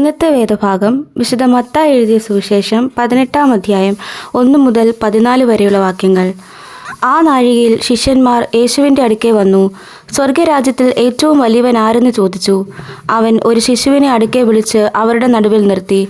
ഇന്നത്തെ വേദഭാഗം വിശുദ്ധ മത്ത എഴുതിയ സുവിശേഷം പതിനെട്ടാം അധ്യായം ഒന്ന് മുതൽ പതിനാല് വരെയുള്ള വാക്യങ്ങൾ. ആ നാഴികയിൽ ശിഷ്യന്മാർ യേശുവിന്റെ അടുക്കെ വന്നു. സ്വർഗരാജ്യത്തിൽ ഏറ്റവും വലിയവൻ ആരെന്ന് ചോദിച്ചു. അവൻ ഒരു ശിശുവിനെ അടുക്കെ വിളിച്ച് അവരുടെ നടുവിൽ നിർത്തി.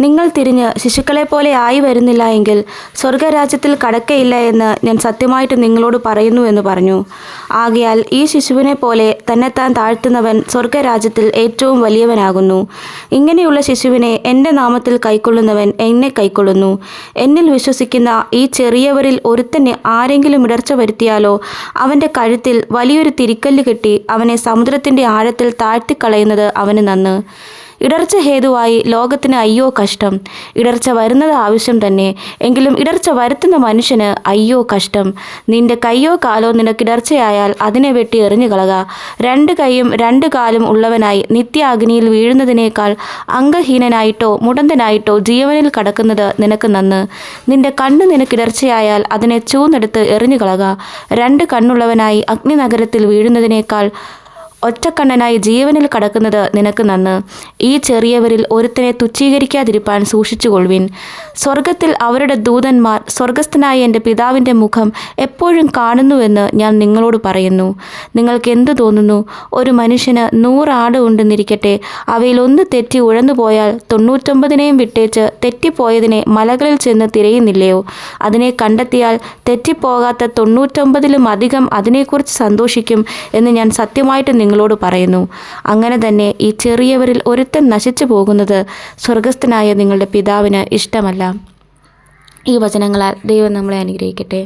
നിങ്ങൾ തിരിഞ്ഞ് ശിശുക്കളെ പോലെ ആയി വരുന്നില്ല എങ്കിൽ സ്വർഗരാജ്യത്തിൽ കടക്കയില്ല എന്ന് ഞാൻ സത്യമായിട്ട് നിങ്ങളോട് പറയുന്നു എന്ന് പറഞ്ഞു. ആകയാൽ ഈ ശിശുവിനെ പോലെ തന്നെത്താൻ താഴ്ത്തുന്നവൻ സ്വർഗരാജ്യത്തിൽ ഏറ്റവും വലിയവനാകുന്നു. ഇങ്ങനെയുള്ള ശിശുവിനെ എന്റെ നാമത്തിൽ കൈക്കൊള്ളുന്നവൻ എന്നെ കൈക്കൊള്ളുന്നു. എന്നിൽ വിശ്വസിക്കുന്ന ഈ ചെറിയവരിൽ ഒരുത്തന് ആരെങ്കിലും ഇടർച്ച വരുത്തിയാലോ അവന്റെ കഴുത്തിൽ വലിയൊരു തിരിക്കല്ല് കെട്ടി അവനെ സമുദ്രത്തിന്റെ ആഴത്തിൽ താഴ്ത്തിക്കളയുന്നത് അവന് നന്ന്. ഇടർച്ച ഹേതുവായി ലോകത്തിന് അയ്യോ കഷ്ടം. ഇടർച്ച വരുന്നത് ആവശ്യം തന്നെ. എങ്കിലും ഇടർച്ച വരുത്തുന്ന മനുഷ്യന് അയ്യോ കഷ്ടം. നിന്റെ കയ്യോ കാലോ നിനക്ക് ഇടർച്ചയായാൽ അതിനെ വെട്ടി എറിഞ്ഞു കളക. രണ്ട് കൈയും രണ്ട് കാലും ഉള്ളവനായി നിത്യാഗ്നിയിൽ വീഴുന്നതിനേക്കാൾ അംഗഹീനനായിട്ടോ മുടന്തനായിട്ടോ ജീവനിൽ കടക്കുന്നത് നിനക്ക് നന്ന്. നിന്റെ കണ്ണ് നിനക്ക് ഇടർച്ചയായാൽ അതിനെ ചൂന്നെടുത്ത് എറിഞ്ഞു കളക. രണ്ട് കണ്ണുള്ളവനായി അഗ്നിനഗരത്തിൽ വീഴുന്നതിനേക്കാൾ ഒറ്റക്കണ്ണനായി ജീവനിൽ കടക്കുന്നത് നിനക്ക് നന്ന്. ഈ ചെറിയവരിൽ ഒരുത്തനെ തുച്ഛീകരിക്കാതിരിപ്പാൻ സൂക്ഷിച്ചുകൊള്ളുവിൻ. സ്വർഗത്തിൽ അവരുടെ ദൂതന്മാർ സ്വർഗസ്ഥനായ എന്റെ പിതാവിന്റെ മുഖം എപ്പോഴും കാണുന്നുവെന്ന് ഞാൻ നിങ്ങളോട് പറയുന്നു. നിങ്ങൾക്ക് എന്തു തോന്നുന്നു? ഒരു മനുഷ്യന് നൂറാട് ഉണ്ടെന്നിരിക്കട്ടെ. അവയിൽ ഒന്ന് തെറ്റി ഉഴന്നു പോയാൽ തൊണ്ണൂറ്റൊമ്പതിനെയും വിട്ടേച്ച് തെറ്റിപ്പോയതിനെ മലകളിൽ ചെന്ന് തിരയുന്നില്ലയോ? അതിനെ കണ്ടെത്തിയാൽ തെറ്റിപ്പോകാത്ത തൊണ്ണൂറ്റൊമ്പതിലും അധികം അതിനെക്കുറിച്ച് സന്തോഷിക്കും എന്ന് ഞാൻ സത്യമായിട്ട് നിങ്ങളോട് പറയുന്നു അങ്ങനെ തന്നെ ഈ ചെറിയവരിൽ ഒരുത്തൻ നശിച്ചു പോകുന്നത് സ്വർഗസ്ഥനായ നിങ്ങളുടെ പിതാവിന് ഇഷ്ടമല്ല. ഈ വചനങ്ങളാൽ ദൈവം നമ്മളെ അനുഗ്രഹിക്കട്ടെ.